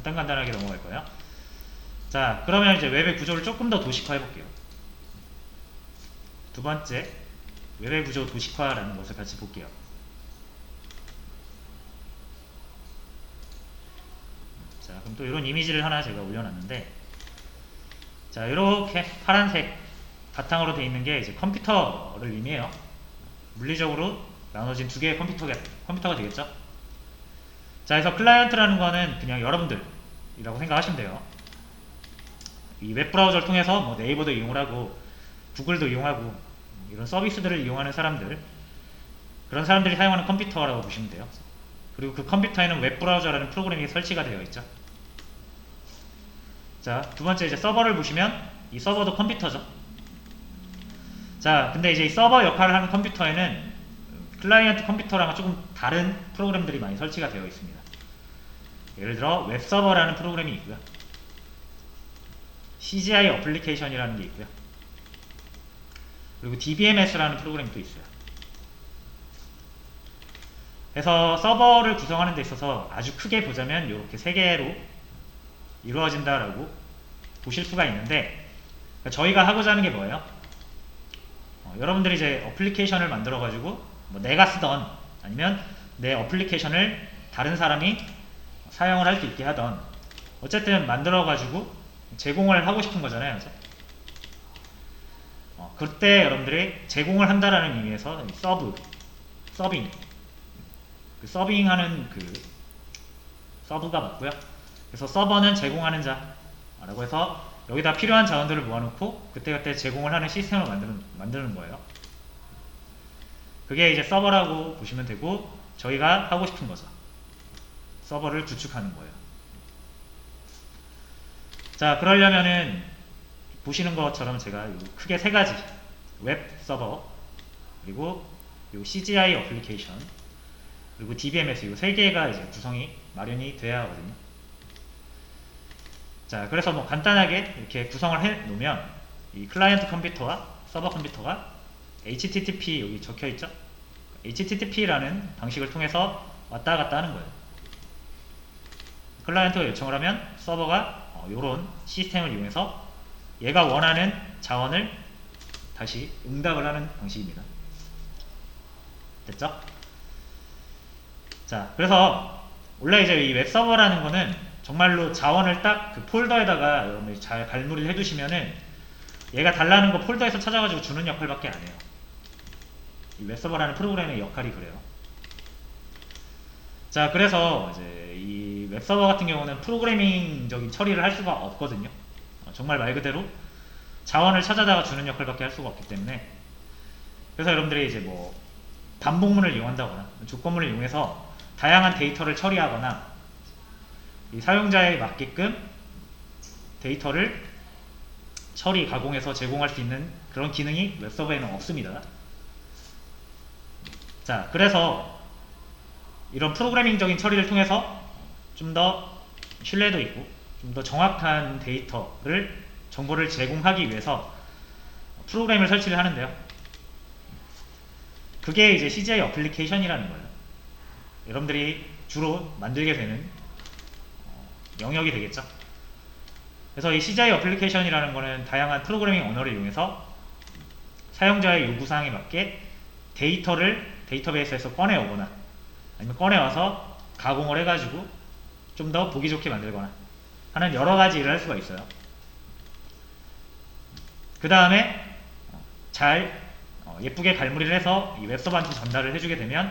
간단간단하게 넘어갈 거예요. 자, 그러면 이제 웹의 구조를 조금 더 도식화해 볼게요. 두 번째, 웹의 구조 도식화라는 것을 같이 볼게요. 자, 그럼 또 이런 이미지를 하나 제가 올려놨는데, 자, 이렇게 파란색 바탕으로 되어 있는 게 이제 컴퓨터를 의미해요. 물리적으로 나눠진 두 개의 컴퓨터가, 컴퓨터가 되겠죠? 자, 그래서 클라이언트라는 거는 그냥 여러분들이라고 생각하시면 돼요. 이 웹브라우저를 통해서 뭐 네이버도 이용을 하고 구글도 이용하고 이런 서비스들을 이용하는 사람들 그런 사람들이 사용하는 컴퓨터라고 보시면 돼요. 그리고 그 컴퓨터에는 웹브라우저라는 프로그램이 설치가 되어 있죠. 자, 두 번째 이제 서버를 보시면 이 서버도 컴퓨터죠. 자, 근데 이제 이 서버 역할을 하는 컴퓨터에는 클라이언트 컴퓨터랑은 조금 다른 프로그램들이 많이 설치가 되어 있습니다. 예를 들어 웹서버라는 프로그램이 있고요. CGI 어플리케이션이라는 게 있고요. 그리고 DBMS라는 프로그램이 또 있어요. 그래서 서버를 구성하는 데 있어서 아주 크게 보자면 이렇게 세 개로 이루어진다라고 보실 수가 있는데 그러니까 저희가 하고자 하는 게 뭐예요? 어, 여러분들이 이제 어플리케이션을 만들어 가지고 뭐 내가 쓰던 아니면 내 어플리케이션을 다른 사람이 사용을 할 수 있게 하던 어쨌든 만들어 가지고 제공을 하고 싶은 거잖아요. 그래서 어, 그때 여러분들이 제공을 한다라는 의미에서 이 서브, 서빙, 그 서빙하는 그 서브가 맞고요. 그래서 서버는 제공하는 자 라고 해서 여기다 필요한 자원들을 모아놓고 그때그때 제공을 하는 시스템을 만드는, 만드는 거예요. 그게 이제 서버라고 보시면 되고 저희가 하고 싶은 거죠. 서버를 구축하는 거예요. 자, 그러려면은 보시는 것처럼 제가 요 크게 세 가지 웹 서버 그리고 요 CGI 어플리케이션 그리고 DBMS 이 세 개가 이제 구성이 마련이 돼야 하거든요. 자, 그래서 뭐 간단하게 이렇게 구성을 해 놓으면 이 클라이언트 컴퓨터와 서버 컴퓨터가 HTTP 여기 적혀 있죠? HTTP라는 방식을 통해서 왔다 갔다 하는 거예요. 클라이언트가 요청을 하면 서버가 어, 이런 시스템을 이용해서 얘가 원하는 자원을 다시 응답을 하는 방식입니다. 됐죠? 자, 그래서 원래 이제 이 웹서버라는 거는 정말로 자원을 딱 그 폴더에다가 여러분들이 잘 발무리를 해두시면은 얘가 달라는 거 폴더에서 찾아가지고 주는 역할밖에 안 해요. 이 웹서버라는 프로그램의 역할이 그래요. 자, 그래서 이제 이 웹서버 같은 경우는 프로그래밍적인 처리를 할 수가 없거든요. 어, 정말 말 그대로 자원을 찾아다가 주는 역할밖에 할 수가 없기 때문에 그래서 여러분들이 이제 뭐 반복문을 이용한다거나 조건문을 이용해서 다양한 데이터를 처리하거나 이 사용자에 맞게끔 데이터를 처리, 가공해서 제공할 수 있는 그런 기능이 웹서버에는 없습니다. 자, 그래서 이런 프로그래밍적인 처리를 통해서 좀 더 신뢰도 있고 좀 더 정확한 데이터를 정보를 제공하기 위해서 프로그램을 설치를 하는데요. 그게 이제 CGI 어플리케이션이라는 거예요. 여러분들이 주로 만들게 되는 어, 영역이 되겠죠. 그래서 이 CGI 어플리케이션이라는 거는 다양한 프로그래밍 언어를 이용해서 사용자의 요구사항에 맞게 데이터를 데이터베이스에서 꺼내오거나 아니면 꺼내와서 가공을 해가지고 좀 더 보기 좋게 만들거나 하는 여러 가지 일을 할 수가 있어요. 그 다음에 잘 어, 예쁘게 갈무리를 해서 이 웹서버한테 전달을 해주게 되면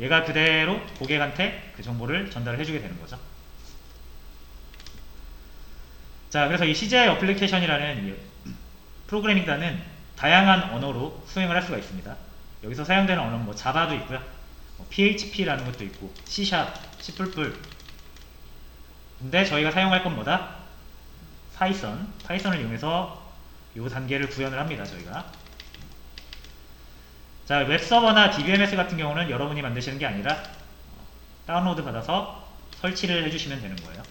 얘가 그대로 고객한테 그 정보를 전달을 해주게 되는 거죠. 자, 그래서 이 CGI 어플리케이션이라는 이 프로그래밍단은 다양한 언어로 수행을 할 수가 있습니다. 여기서 사용되는 언어는 뭐 자바도 있고요. 뭐 PHP라는 것도 있고 C#, C++. 근데 저희가 사용할 건 뭐다? 파이썬. 파이썬을 이용해서 이 단계를 구현을 합니다. 저희가. 자, 웹서버나 DBMS 같은 경우는 여러분이 만드시는 게 아니라 다운로드 받아서 설치를 해주시면 되는 거예요.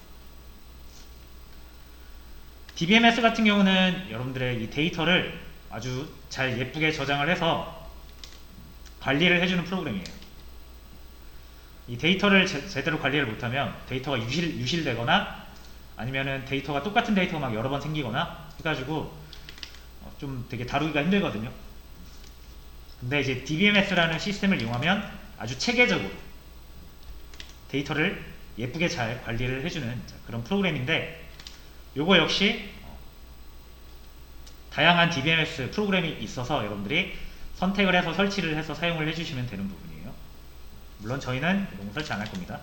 DBMS 같은 경우는 여러분들의 이 데이터를 아주 잘 예쁘게 저장을 해서 관리를 해주는 프로그램이에요. 이 데이터를 제, 대로 관리를 못하면 데이터가 유실, 유실되거나 아니면은 데이터가 똑같은 데이터가 막 여러 번 생기거나 해가지고 어, 좀 되게 다루기가 힘들거든요. 근데 이제 DBMS라는 시스템을 이용하면 아주 체계적으로 데이터를 예쁘게 잘 관리를 해주는 자, 그런 프로그램인데 요거 역시 어, 다양한 DBMS 프로그램이 있어서 여러분들이 선택을 해서 설치를 해서 사용을 해주시면 되는 부분이에요. 물론 저희는 거 설치 안 할 겁니다.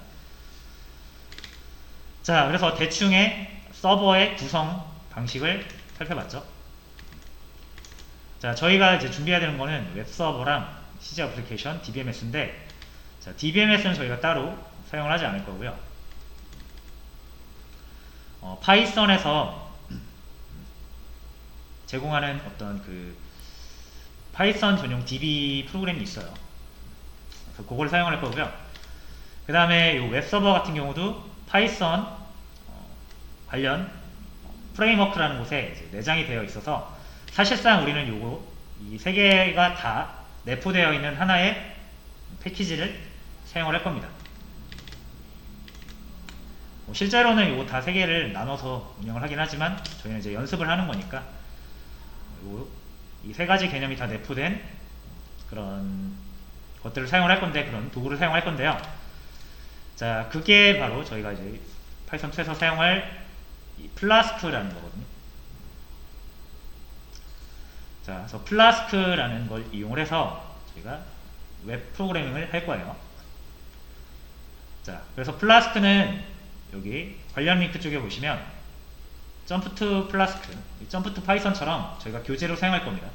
자, 그래서 대충의 서버의 구성 방식을 살펴봤죠. 자, 저희가 이제 준비해야 되는 거는 웹 서버랑 CG 애플리케이션, DBMS인데, 자, DBMS는 저희가 따로 사용을 하지 않을 거고요. 어, 파이썬에서 제공하는 어떤 그 파이썬 전용 DB 프로그램이 있어요. 그래서 그걸 사용할 거고요. 그 다음에 이 웹서버 같은 경우도 파이썬 어, 관련 프레임워크라는 곳에 내장이 되어 있어서 사실상 우리는 요거 이 세 개가 다 내포되어 있는 하나의 패키지를 사용을 할 겁니다. 뭐 실제로는 요거 다 세 개를 나눠서 운영을 하긴 하지만 저희는 이제 연습을 하는 거니까 이 세 가지 개념이 다 내포된 그런 것들을 사용을 할 건데 그런 도구를 사용할 건데요. 자, 그게 바로 저희가 이제 파이썬 2에서 사용할 이 플라스크라는 거거든요. 자, 그래서 플라스크라는 걸 이용을 해서 저희가 웹 프로그래밍을 할 거예요. 자, 그래서 플라스크는 여기 관련 링크 쪽에 보시면 점프 투 플라스크, 점프 투 파이썬처럼 저희가 교재로 사용할 겁니다.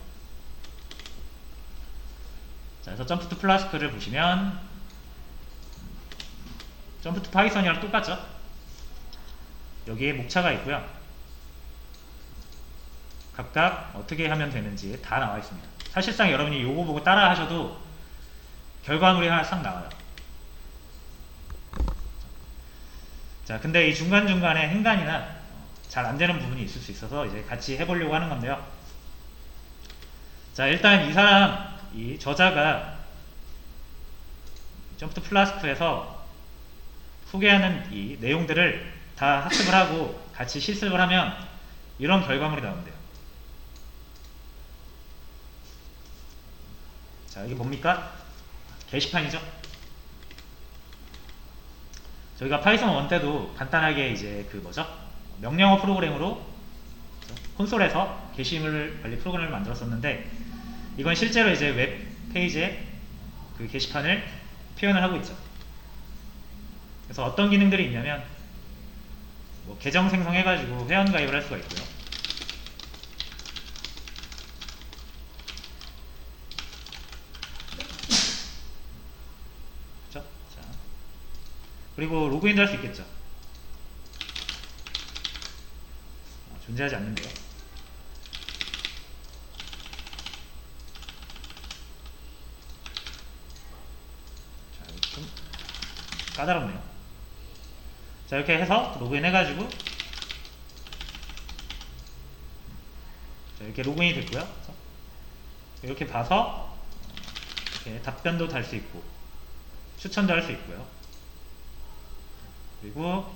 자, 그래서 점프 투 플라스크를 보시면 점프 투 파이썬이랑 똑같죠? 여기에 목차가 있고요. 각각 어떻게 하면 되는지 다 나와 있습니다. 사실상 여러분이 요거 보고 따라 하셔도 결과물이 싹 나와요. 자, 근데 이 중간중간에 행간이나 잘 안되는 부분이 있을 수 있어서 이제 같이 해보려고 하는 건데요. 자, 일단 이 사람, 이 저자가 점프트 플라스크에서 소개하는 이 내용들을 다 학습을 하고 같이 실습을 하면 이런 결과물이 나온대요. 자, 이게 뭡니까? 게시판이죠? 저희가 파이썬 1 때도 간단하게 이제 그 뭐죠? 명령어 프로그램으로 콘솔에서 게시물 관리 프로그램을 만들었었는데 이건 실제로 이제 웹 페이지에 그 게시판을 표현을 하고 있죠. 그래서 어떤 기능들이 있냐면 뭐 계정 생성해가지고 회원 가입을 할 수가 있고요. 그리고 로그인도 할 수 있겠죠. 아, 존재하지 않는데요. 자, 좀 까다롭네요. 자, 이렇게 해서 로그인 해가지고 자, 이렇게 로그인이 됐고요. 이렇게 봐서 이렇게 답변도 달 수 있고 추천도 할 수 있고요. 그리고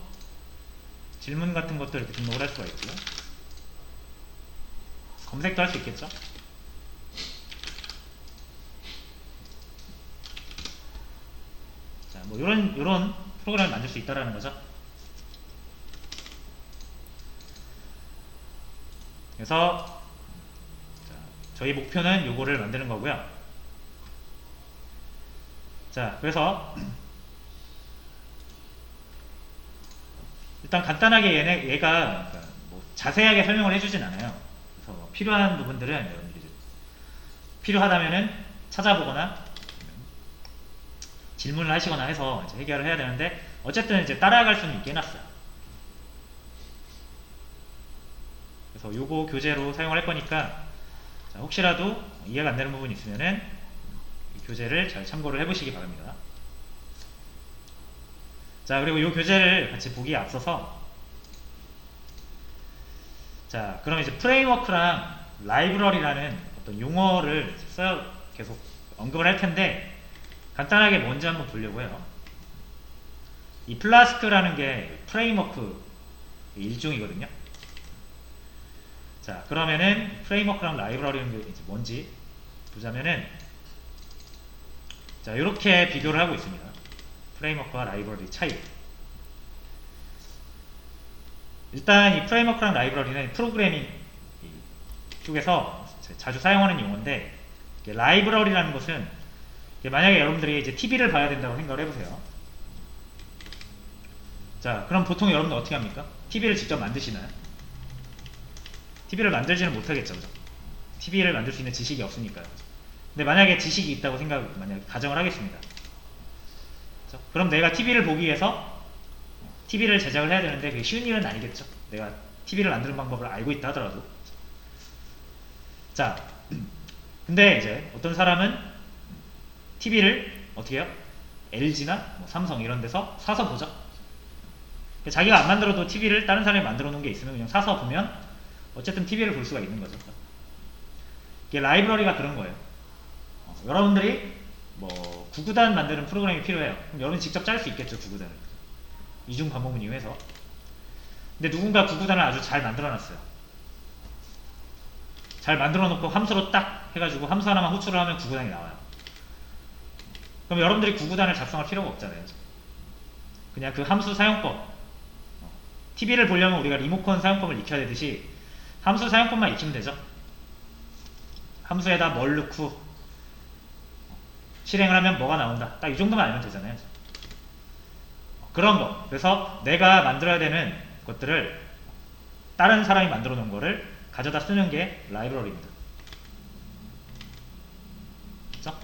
질문 같은 것도 이렇게 등록을 할 수가 있고요. 검색도 할 수 있겠죠. 자, 뭐 이런 이런 프로그램을 만들 수 있다라는 거죠. 그래서 자, 저희 목표는 요거를 만드는 거고요. 자, 그래서 일단 간단하게 얘네, 얘가 그러니까 뭐 자세하게 설명을 해주진 않아요. 뭐 필요한 부분들은 여러분들이 필요하다면은 찾아보거나 질문을 하시거나 해서 해결을 해야 되는데 어쨌든 이제 따라갈 수는 있게 해놨어요. 그래서 요거 교재로 사용을 할 거니까 자, 혹시라도 이해가 안 되는 부분이 있으면은 교재를 잘 참고를 해보시기 바랍니다. 자 그리고 이 교재를 같이 보기에 앞서서 자 그럼 이제 프레임워크랑 라이브러리라는 어떤 용어를 써 계속 언급을 할 텐데 간단하게 뭔지 한번 보려고 해요 이 플라스크라는 게 프레임워크 일종이거든요. 자, 그러면은 프레임워크랑 라이브러리는 이제 뭔지 보자면은 자, 이렇게 비교를 하고 있습니다. 프레임워크와 라이브러리 차이. 일단 이 프레임워크랑 라이브러리는 프로그래밍 쪽에서 자주 사용하는 용어인데 라이브러리라는 것은 만약에 여러분들이 이제 TV를 봐야 된다고 생각을 해보세요. 자, 그럼 보통 여러분들 어떻게 합니까? TV를 직접 만드시나요? TV를 만들지는 못하겠죠. 그죠? TV를 만들 수 있는 지식이 없으니까요. 근데 만약에 지식이 있다고 생각, 만약 가정을 하겠습니다. 그럼 내가 TV를 보기 위해서 TV를 제작을 해야 되는데 그게 쉬운 일은 아니겠죠. 내가 TV를 만드는 방법을 알고 있다 하더라도. 자, 근데 이제 어떤 사람은 TV를 어떻게 해요? LG나 뭐 삼성 이런 데서 사서 보죠. 자기가 안 만들어도 TV를 다른 사람이 만들어 놓은 게 있으면 그냥 사서 보면 어쨌든 TV를 볼 수가 있는 거죠. 이게 라이브러리가 그런 거예요. 어, 여러분들이 뭐 구구단 만드는 프로그램이 필요해요. 그럼 여러분이 직접 짤 수 있겠죠, 구구단을. 이중 반복문 이용해서. 근데 누군가 구구단을 아주 잘 만들어 놨어요. 잘 만들어 놓고 함수로 딱 해가지고 함수 하나만 호출을 하면 구구단이 나와요. 그럼 여러분들이 구구단을 작성할 필요가 없잖아요. 그냥 그 함수 사용법. TV를 보려면 우리가 리모컨 사용법을 익혀야 되듯이 함수 사용법만 익히면 되죠. 함수에다 뭘 넣고 실행을 하면 뭐가 나온다. 딱 이 정도만 알면 되잖아요. 그런 거. 그래서 내가 만들어야 되는 것들을 다른 사람이 만들어 놓은 거를 가져다 쓰는 게 라이브러리입니다. 그죠?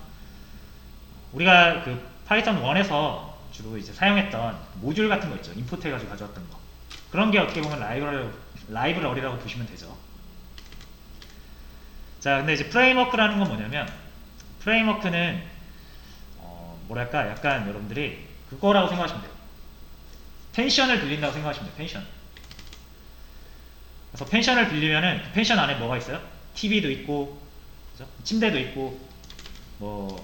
우리가 그 파이썬 1에서 주로 이제 사용했던 모듈 같은 거 있죠. 임포트 해가지고 가져왔던 거. 그런 게 어떻게 보면 라이브러리, 라이브러리라고 보시면 되죠. 자, 근데 이제 프레임워크라는 건 뭐냐면 프레임워크는 어, 뭐랄까 약간 여러분들이 그거라고 생각하시면 돼요. 펜션을 빌린다고 생각하시면 돼요. 펜션. 그래서 펜션을 빌리면은 그 펜션 안에 뭐가 있어요? TV도 있고, 그죠? 침대도 있고, 뭐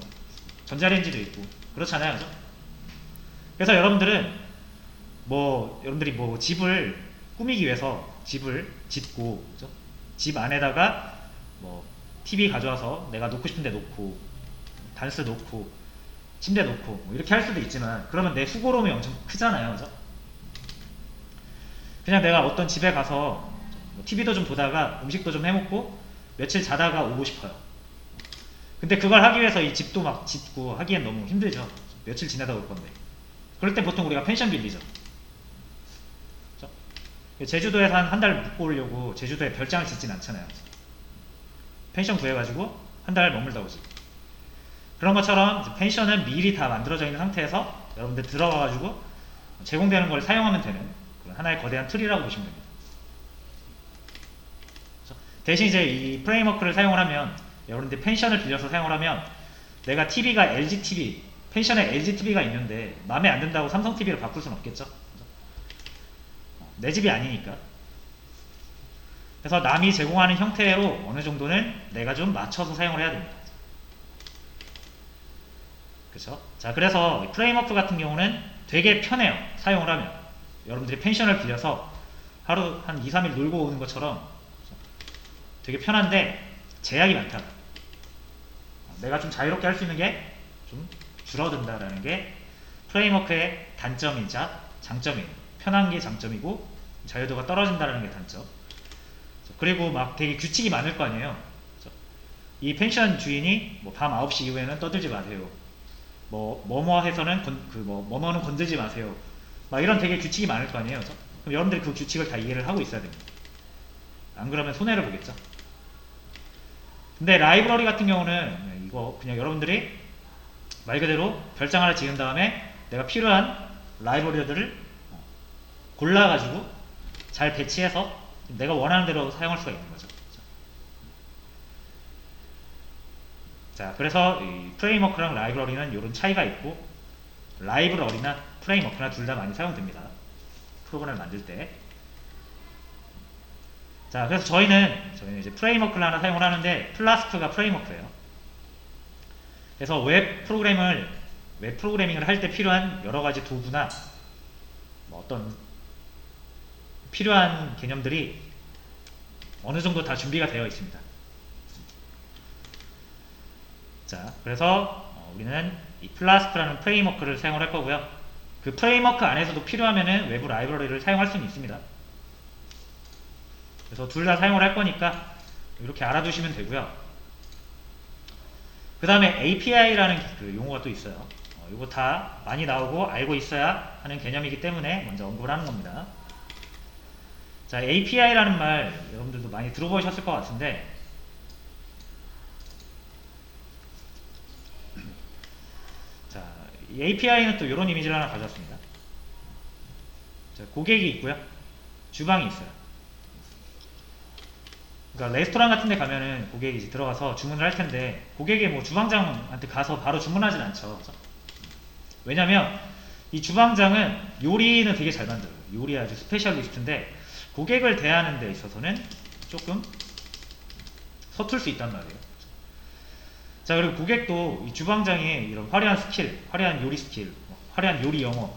전자레인지도 있고 그렇잖아요, 그죠? 그래서 여러분들은 뭐 여러분들이 뭐 집을 꾸미기 위해서 집을 짓고 그죠? 집 안에다가 뭐 TV 가져와서 내가 놓고 싶은데 놓고 단스 놓고 침대 놓고 뭐 이렇게 할 수도 있지만 그러면 내 수고로움이 엄청 크잖아요 그죠? 그냥 내가 어떤 집에 가서 TV도 좀 보다가 음식도 좀 해먹고 며칠 자다가 오고 싶어요. 근데 그걸 하기 위해서 이 집도 막 짓고 하기엔 너무 힘들죠. 며칠 지내다 올 건데. 그럴 때 보통 우리가 펜션 빌리죠. 제주도에서 한한달 묵고 오려고 제주도에 별장을 짓진 않잖아요. 펜션 구해가지고 한 달 머물다 오지. 그런 것처럼 펜션은 미리 다 만들어져 있는 상태에서 여러분들 들어가가지고 제공되는 걸 사용하면 되는 하나의 거대한 틀이라고 보시면 됩니다. 대신 이제 이 프레임워크를 사용을 하면 여러분들 펜션을 빌려서 사용을 하면 내가 TV가 LG TV, 펜션에 LG TV가 있는데 마음에 안 든다고 삼성 TV를 바꿀 수는 없겠죠. 내 집이 아니니까. 그래서 남이 제공하는 형태로 어느 정도는 내가 좀 맞춰서 사용을 해야 됩니다. 그렇죠? 자, 그래서 프레임워크 같은 경우는 되게 편해요. 사용을 하면. 여러분들이 펜션을 빌려서 하루 한 2, 3일 놀고 오는 것처럼 되게 편한데 제약이 많다. 내가 좀 자유롭게 할 수 있는 게 좀 줄어든다라는 게 프레임워크의 단점이자 장점이에요. 편한 게 장점이고 자유도가 떨어진다는 게 단점. 그리고 막 되게 규칙이 많을 거 아니에요. 이 펜션 주인이 뭐 밤 9시 이후에는 떠들지 마세요. 뭐 뭐뭐 해서는 그뭐 뭐뭐는 건들지 마세요. 막 이런 되게 규칙이 많을 거 아니에요. 그럼 여러분들이 그 규칙을 다 이해를 하고 있어야 됩니다. 안 그러면 손해를 보겠죠. 근데 라이브러리 같은 경우는 이거 그냥 여러분들이 말 그대로 별장 하나 지은 다음에 내가 필요한 라이브러리들을 골라가지고 잘 배치해서 내가 원하는 대로 사용할 수가 있는 거죠. 자, 그래서 프레임워크랑 라이브러리는 이런 차이가 있고 라이브러리나 프레임워크나 둘다 많이 사용됩니다. 프로그램을 만들 때. 자, 그래서 저희는 저희는 이제 프레임워크를 하나 사용을 하는데 플라스크가 프레임워크예요. 그래서 웹 프로그램을 웹 프로그래밍을 할 때 필요한 여러 가지 도구나 뭐 어떤 필요한 개념들이 어느 정도 다 준비가 되어 있습니다. 자, 그래서 어, 우리는 이 플라스크라는 프레임워크를 사용을 할 거고요. 그 프레임워크 안에서도 필요하면은 외부 라이브러리를 사용할 수는 있습니다. 그래서 둘 다 사용을 할 거니까 이렇게 알아두시면 되고요. 그 다음에 API라는 그 용어가 또 있어요. 어, 이거 다 많이 나오고 알고 있어야 하는 개념이기 때문에 먼저 언급을 하는 겁니다. 자, API라는 말 여러분들도 많이 들어보셨을 것 같은데 자, 이 API는 또 이런 이미지를 하나 가져왔습니다. 자, 고객이 있고요. 주방이 있어요. 그러니까 레스토랑 같은 데 가면은 고객이 이제 들어가서 주문을 할 텐데 고객이 뭐 주방장한테 가서 바로 주문하진 않죠. 왜냐면 이 주방장은 요리는 되게 잘 만들어요. 요리 아주 스페셜리스트인데 고객을 대하는 데 있어서는 조금 서툴 수 있단 말이에요. 자 그리고 고객도 이 주방장의 이런 화려한 스킬, 화려한 요리 스킬, 뭐 화려한 요리 영어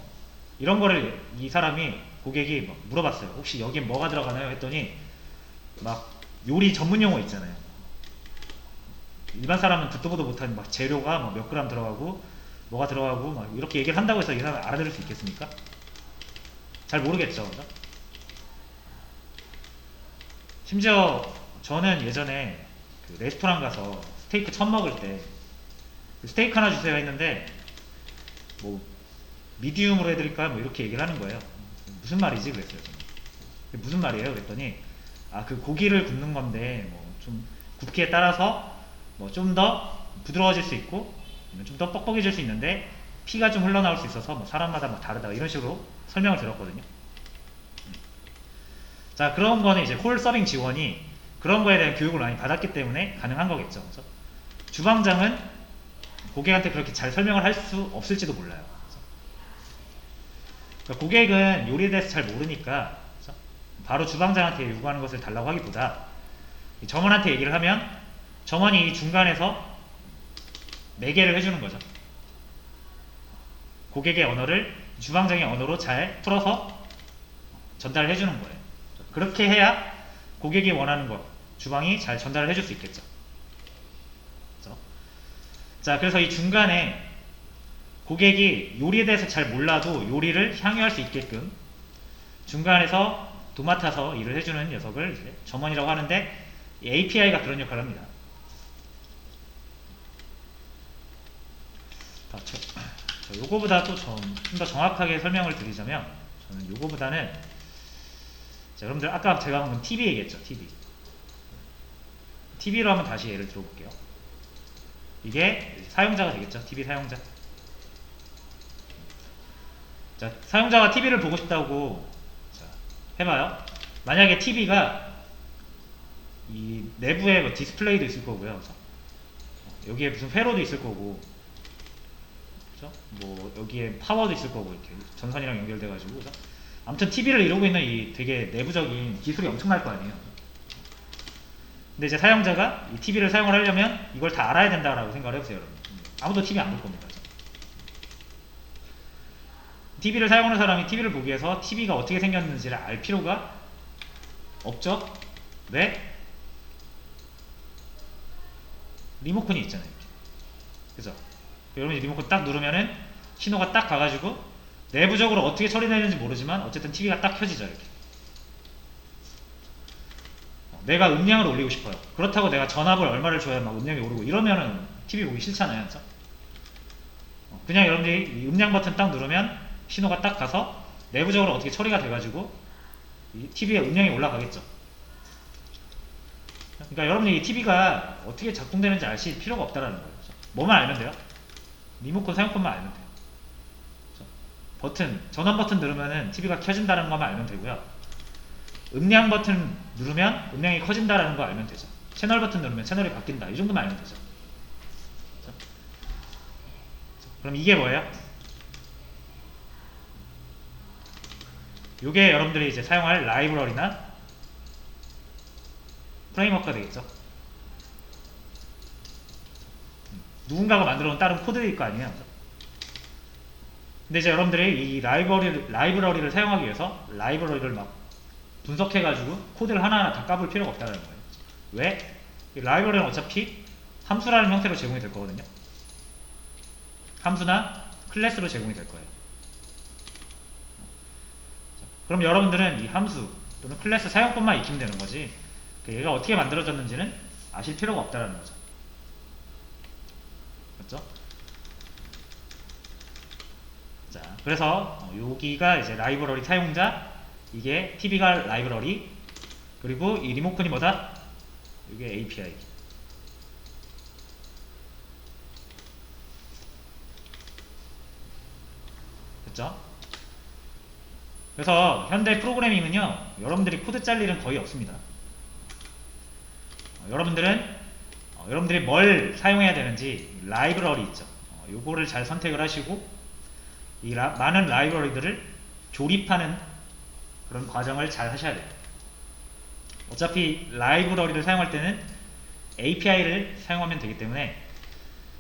이런 거를 이 사람이 고객이 막 물어봤어요. 혹시 여기에 뭐가 들어가나요? 했더니 막 요리 전문 용어 있잖아요. 일반 사람은 듣도 보도 못한 막 재료가 막 몇 그램 들어가고 뭐가 들어가고 막 이렇게 얘기를 한다고 해서 이 사람이 알아들을 수 있겠습니까? 잘 모르겠죠. 그죠? 심지어 저는 예전에 그 레스토랑 가서 스테이크 처음 먹을 때그 스테이크 하나 주세요 했는데 뭐 미디움으로 해드릴까요? 뭐 이렇게 얘기를 하는 거예요. 무슨 말이지? 그랬어요. 저는. 무슨 말이에요? 그랬더니 아 그 고기를 굽는 건데 뭐 좀 굽기에 따라서 뭐 좀 더 부드러워질 수 있고 좀 더 뻑뻑해질 수 있는데 피가 좀 흘러나올 수 있어서 뭐 사람마다 뭐 다르다 이런 식으로 설명을 들었거든요. 자 그런 거는 이제 홀 서빙 지원이 그런 거에 대한 교육을 많이 받았기 때문에 가능한 거겠죠. 그래서 주방장은 고객한테 그렇게 잘 설명을 할 수 없을지도 몰라요. 그러니까 고객은 요리에 대해서 잘 모르니까 바로 주방장한테 요구하는 것을 달라고 하기보다 이 점원한테 얘기를 하면 점원이 이 중간에서 매개를 해주는 거죠. 고객의 언어를 주방장의 언어로 잘 풀어서 전달을 해주는 거예요. 그렇게 해야 고객이 원하는 것, 주방이 잘 전달을 해줄 수 있겠죠. 자, 그래서 이 중간에 고객이 요리에 대해서 잘 몰라도 요리를 향유할 수 있게끔 중간에서 도맡아서 일을 해주는 녀석을 이제 점원이라고 하는데 이 API가 그런 역할을 합니다. 아, 저, 저 요거보다 또좀더 정확하게 설명을 드리자면 저는 요거보다는 자, 여러분들 아까 제가 방금 TV 얘기했죠, TV. TV로 한번 다시 예를 들어볼게요. 이게 사용자가 되겠죠, TV 사용자. 자, 사용자가 TV를 보고 싶다고 자, 해봐요. 만약에 TV가 이 내부에 뭐 디스플레이도 있을 거고요. 여기에 무슨 회로도 있을 거고, 그죠? 뭐 여기에 파워도 있을 거고 이렇게 전선이랑 연결돼가지고, 그죠? 아무튼 TV를 이루고 있는 이 되게 내부적인 기술이 엄청날 거 아니에요. 근데 이제 사용자가 이 TV를 사용을 하려면 이걸 다 알아야 된다라고 생각을 해보세요, 여러분. 아무도 TV 안 볼 겁니다. TV를 사용하는 사람이 TV를 보기 위해서 TV가 어떻게 생겼는지를 알 필요가 없죠? 왜? 리모컨이 있잖아요. 그죠? 여러분이 리모컨 딱 누르면은 신호가 딱 가가지고 내부적으로 어떻게 처리되는지 모르지만 어쨌든 TV가 딱 켜지죠. 이렇게. 어, 내가 음량을 올리고 싶어요. 그렇다고 내가 전압을 얼마를 줘야 막 음량이 오르고 이러면은 TV 보기 싫잖아요. 그죠? 어, 그냥 여러분들이 이 음량 버튼 딱 누르면 신호가 딱 가서 내부적으로 어떻게 처리가 돼가지고 이 TV에 음량이 올라가겠죠. 그러니까 여러분이 이 TV가 어떻게 작동되는지 아실 필요가 없다라는 거예요. 그죠? 뭐만 알면 돼요? 리모컨 사용법만 알면 돼요. 그죠? 버튼, 전원 버튼 누르면은 TV가 켜진다는 것만 알면 되고요. 음량 버튼 누르면 음량이 커진다라는 거 알면 되죠. 채널 버튼 누르면 채널이 바뀐다. 이 정도만 알면 되죠. 그럼 이게 뭐예요? 이게 여러분들이 이제 사용할 라이브러리나 프레임워크가 되겠죠. 누군가가 만들어 놓은 다른 코드일 거 아니에요. 근데 이제 여러분들이 이 라이브러리, 라이브러리를 사용하기 위해서 라이브러리를 막 분석해가지고 코드를 하나하나 다 까볼 필요가 없다는 거예요. 왜? 이 라이브러리는 어차피 함수라는 형태로 제공이 될 거거든요. 함수나 클래스로 제공이 될 거예요. 그럼 여러분들은 이 함수 또는 클래스 사용법만 익히면 되는 거지 그 얘가 어떻게 만들어졌는지는 아실 필요가 없다는 거죠. 맞죠? 자, 그래서 어, 여기가 이제 라이브러리 사용자, 이게 TV가 라이브러리, 그리고 이 리모컨이 뭐다? 이게 API. 됐죠? 그래서 현대 프로그래밍은요, 여러분들이 코드 짤 일은 거의 없습니다. 어, 여러분들은 어, 여러분들이 뭘 사용해야 되는지 라이브러리 있죠. 어, 요거를 잘 선택을 하시고 이 라- 많은 라이브러리들을 조립하는 그런 과정을 잘 하셔야 돼요. 어차피 라이브러리를 사용할 때는 API를 사용하면 되기 때문에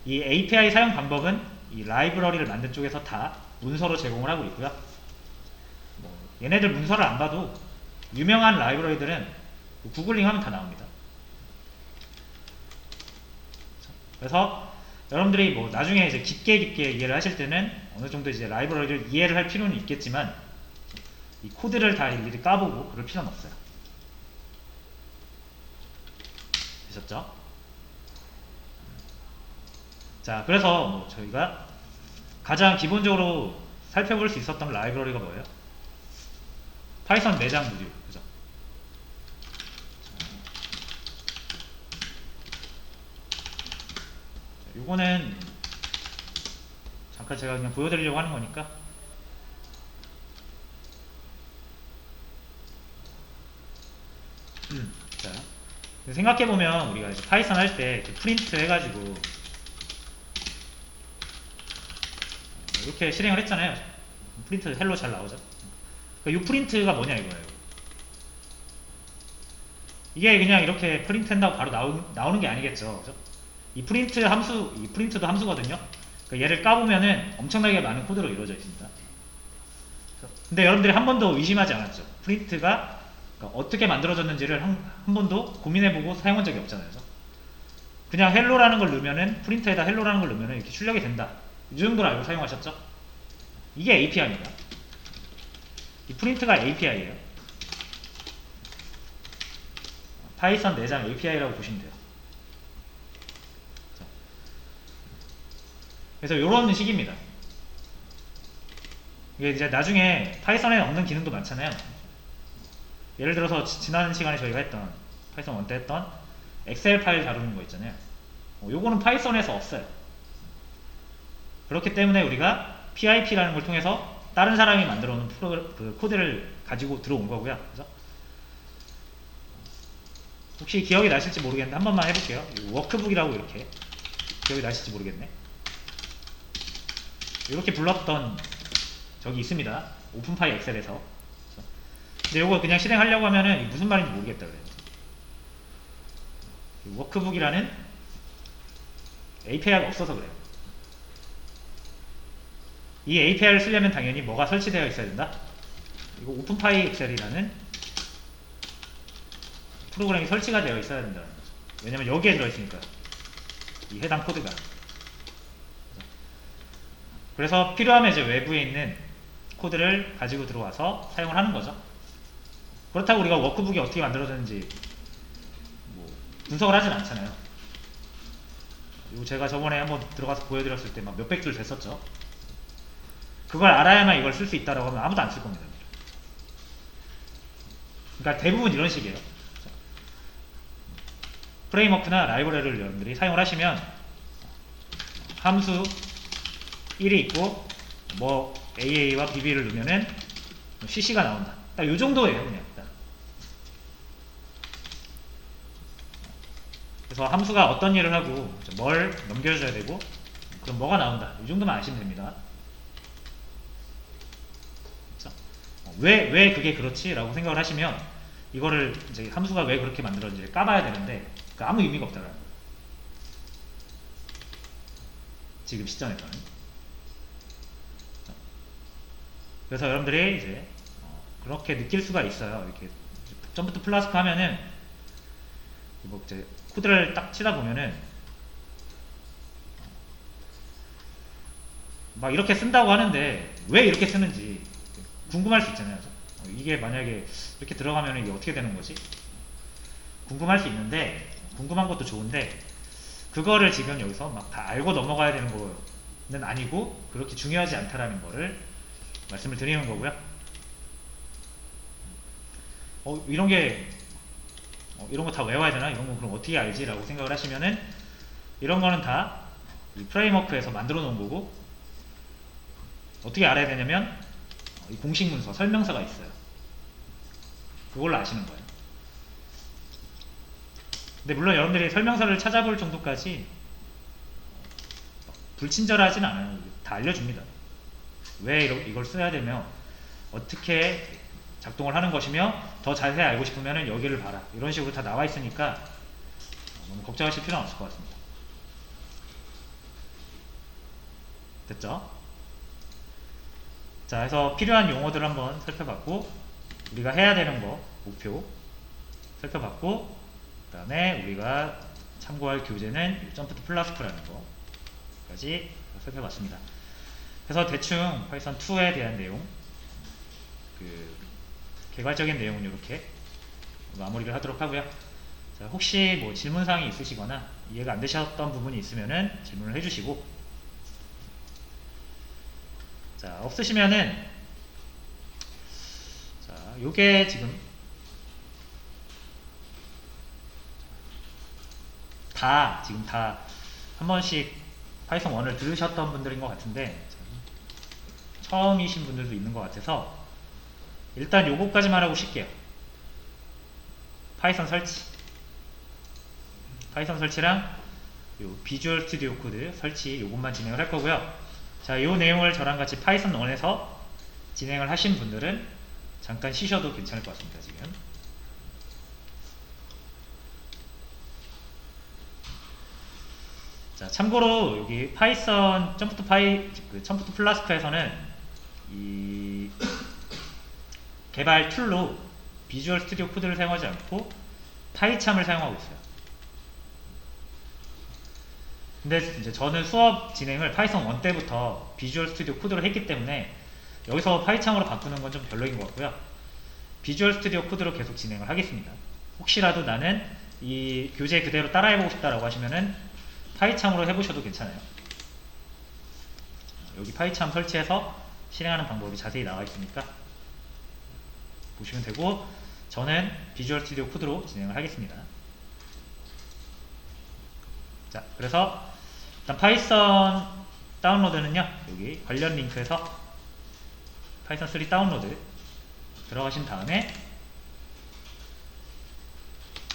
이 API 사용 방법은 이 라이브러리를 만든 쪽에서 다 문서로 제공을 하고 있고요. 뭐 얘네들 문서를 안 봐도 유명한 라이브러리들은 구글링 하면 다 나옵니다. 그래서 여러분들이 뭐 나중에 이제 깊게 깊게 이해를 하실 때는 어느 정도 이제 라이브러리를 이해를 할 필요는 있겠지만 이 코드를 다 일일이 까보고 그럴 필요는 없어요. 되셨죠? 자, 그래서 뭐 저희가 가장 기본적으로 살펴볼 수 있었던 라이브러리가 뭐예요? 파이썬 내장 모듈, 그죠? 자, 요거는 잠깐 제가 그냥 보여드리려고 하는 거니까 음, 자 생각해보면 우리가 이제 파이썬 할 때 프린트 해가지고 이렇게 실행을 했잖아요. 프린트 헬로 잘 나오죠? 그러니까 이 프린트가 뭐냐 이거예요. 이게 그냥 이렇게 프린트 한다고 바로 나오, 나오는 게 아니겠죠. 그죠? 이 프린트 함수 이 프린트도 함수거든요. 그러니까 얘를 까보면은 엄청나게 많은 코드로 이루어져 있습니다. 근데 여러분들이 한 번도 의심하지 않았죠. 프린트가 그러니까 어떻게 만들어졌는지를 한, 한 번도 고민해보고 사용한 적이 없잖아요 그죠? 그냥 헬로라는 걸 넣으면은 프린트에다 헬로라는 걸 넣으면은 이렇게 출력이 된다 이 정도로 알고 사용하셨죠? 이게 API입니다 이 프린트가 API예요 파이썬 내장 API라고 보시면 돼요 자. 그래서 이런 식입니다 이게 이제 나중에 파이썬에 없는 기능도 많잖아요 예를 들어서 지- 지난 시간에 저희가 했던 파이썬 1때 했던 엑셀 파일 다루는 거 있잖아요. 어, 요거는 파이썬에서 없어요. 그렇기 때문에 우리가 PIP라는 걸 통해서 다른 사람이 만들어 놓은 프로, 그 코드를 가지고 들어온 거고요. 그죠? 혹시 기억이 나실지 모르겠는데 한 번만 해볼게요. 이 워크북이라고 이렇게 기억이 나실지 모르겠네. 이렇게 불렀던 적이 있습니다. 오픈파이 엑셀에서 근데 이거 그냥 실행하려고 하면은 무슨 말인지 모르겠다 그래요. 이 워크북이라는 API가 없어서 그래요. 이 API를 쓰려면 당연히 뭐가 설치되어 있어야 된다? 이거 오픈파이 엑셀이라는 프로그램이 설치가 되어 있어야 거죠 왜냐면 여기에 들어있으니까. 이 해당 코드가. 그래서 필요하면 이제 외부에 있는 코드를 가지고 들어와서 사용을 하는 거죠 그렇다고 우리가 워크북이 어떻게 만들어졌는지 뭐 분석을 하진 않잖아요 이거 제가 저번에 한번 들어가서 보여드렸을 때 막 몇백 줄 됐었죠 그걸 알아야만 이걸 쓸 수 있다라고 하면 아무도 안 쓸 겁니다 그러니까 대부분 이런 식이에요 프레임워크나 라이브러리를 여러분들이 사용을 하시면 함수 1이 있고 뭐 AA와 BB를 넣으면은 CC가 나온다. 딱요 정도예요, 그냥. 딱. 그래서 함수가 어떤 일을 하고 뭘 넘겨줘야 되고 그럼 뭐가 나온다. 이 정도만 아시면 됩니다. 그쵸? 어, 왜, 왜 그게 그렇지? 라고 생각을 하시면 이거를 이제 함수가 왜 그렇게 만들었는지를 까봐야 되는데 그 아무 의미가 없다라는 거예요. 지금 시점에서는. 그래서 여러분들이 이제 어, 그렇게 느낄 수가 있어요. 이렇게 투 플라스크 하면은 뭐 이제 코드를 딱 치다 보면은 막 이렇게 쓴다고 하는데 왜 이렇게 쓰는지 궁금할 수 있잖아요. 어, 이게 만약에 이렇게 들어가면 이게 어떻게 되는 거지? 궁금할 수 있는데 궁금한 것도 좋은데 그거를 지금 여기서 막 다 알고 넘어가야 되는 거는 아니고 그렇게 중요하지 않다라는 거를 말씀을 드리는 거고요. 어 이런 게 어, 이런 거 다 외워야 되나? 이런 거 그럼 어떻게 알지? 라고 생각을 하시면은 이런 거는 다 이 프레임워크에서 만들어 놓은 거고 어떻게 알아야 되냐면 어, 이 공식 문서, 설명서가 있어요. 그걸로 아시는 거예요. 근데 물론 여러분들이 설명서를 찾아볼 정도까지 불친절하진 않아요. 다 알려줍니다. 왜 이걸 써야 되며 어떻게 작동을 하는 것이며 더 자세히 알고 싶으면 여기를 봐라. 이런 식으로 다 나와 있으니까 너무 걱정하실 필요는 없을 것 같습니다. 됐죠? 자, 해서 필요한 용어들 한번 살펴봤고 우리가 해야 되는 거 목표 살펴봤고 그 다음에 우리가 참고할 교재는 점프 투 플라스크라는 거까지 살펴봤습니다. 그래서 대충 파이썬 2에 대한 내용 그 개괄적인 내용은 이렇게 마무리를 하도록 하고요. 자, 혹시 뭐 질문사항이 있으시거나 이해가 안 되셨던 부분이 있으면은 질문을 해주시고 자 없으시면은 자 요게 지금 다 지금 다 한 번씩 파이썬 1을 들으셨던 분들인 것 같은데 처음이신 분들도 있는 것 같아서 일단 요거까지만 하고 쉴게요. 파이썬 설치. 파이썬 설치랑 요 비주얼 스튜디오 코드 설치 요것만 진행을 할 거고요. 자, 요 내용을 저랑 같이 파이썬 1에서 진행을 하신 분들은 잠깐 쉬셔도 괜찮을 것 같습니다, 지금. 자, 참고로 여기 파이썬 점프 투 파이 그 점프 투 플라스크에서는 이 개발 툴로 비주얼 스튜디오 코드를 사용하지 않고 파이참을 사용하고 있어요. 근데 이제 저는 수업 진행을 파이썬 1 때부터 비주얼 스튜디오 코드로 했기 때문에 여기서 파이창으로 바꾸는 건 좀 별로인 것 같고요. 비주얼 스튜디오 코드로 계속 진행을 하겠습니다. 혹시라도 나는 이 교재 그대로 따라해보고 싶다라고 하시면은 파이참으로 해보셔도 괜찮아요. 여기 파이참 설치해서 실행하는 방법이 자세히 나와 있으니까 보시면 되고 저는 비주얼 스튜디오 코드로 진행을 하겠습니다. 자, 그래서 일단 파이썬 다운로드는요. 여기 관련 링크에서 파이썬 3 다운로드 들어가신 다음에